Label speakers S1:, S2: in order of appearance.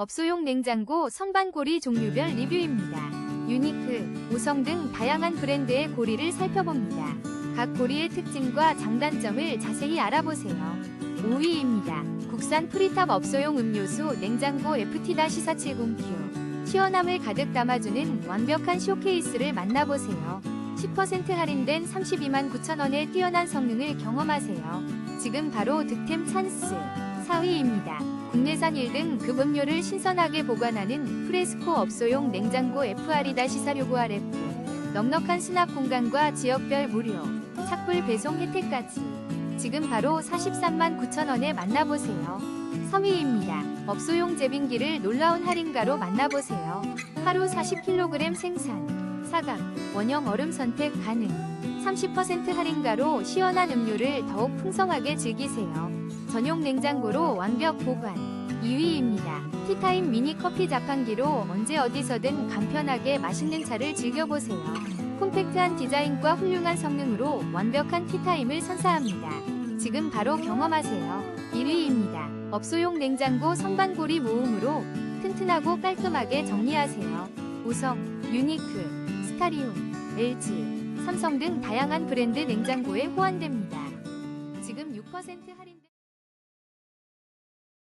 S1: 업소용 냉장고 선반고리 종류별 리뷰입니다. 유니크, 우성 등 다양한 브랜드의 고리를 살펴봅니다. 각 고리의 특징과 장단점을 자세히 알아보세요. 5위입니다. 국산 프리탑 업소용 음료수 냉장고 FT-470Q. 시원함을 가득 담아주는 완벽한 쇼케이스를 만나보세요. 10% 할인된 32만 9천원의 뛰어난 성능을 경험하세요. 지금 바로 득템 찬스. 4위입니다. 국내산 1등 급음료를 신선하게 보관하는 프레스코 업소용 냉장고 FR-469RF. 넉넉한 수납 공간과 지역별 무료, 착불 배송 혜택까지. 지금 바로 43만 9천원에 만나보세요. 3위입니다. 업소용 제빙기를 놀라운 할인가로 만나보세요. 하루 40kg 생산, 사각, 원형 얼음 선택 가능. 30% 할인가로 시원한 음료를 더욱 풍성하게 즐기세요. 전용 냉장고로 완벽 보관. 2위입니다. 티타임 미니 커피 자판기로 언제 어디서든 간편하게 맛있는 차를 즐겨보세요. 콤팩트한 디자인과 훌륭한 성능으로 완벽한 티타임을 선사합니다. 지금 바로 경험하세요. 1위입니다. 업소용 냉장고 선반고리 모음으로 튼튼하고 깔끔하게 정리하세요. 우성, 유니크, 스타리움, LG, 삼성 등 다양한 브랜드 냉장고에 호환됩니다. 지금 6% 할인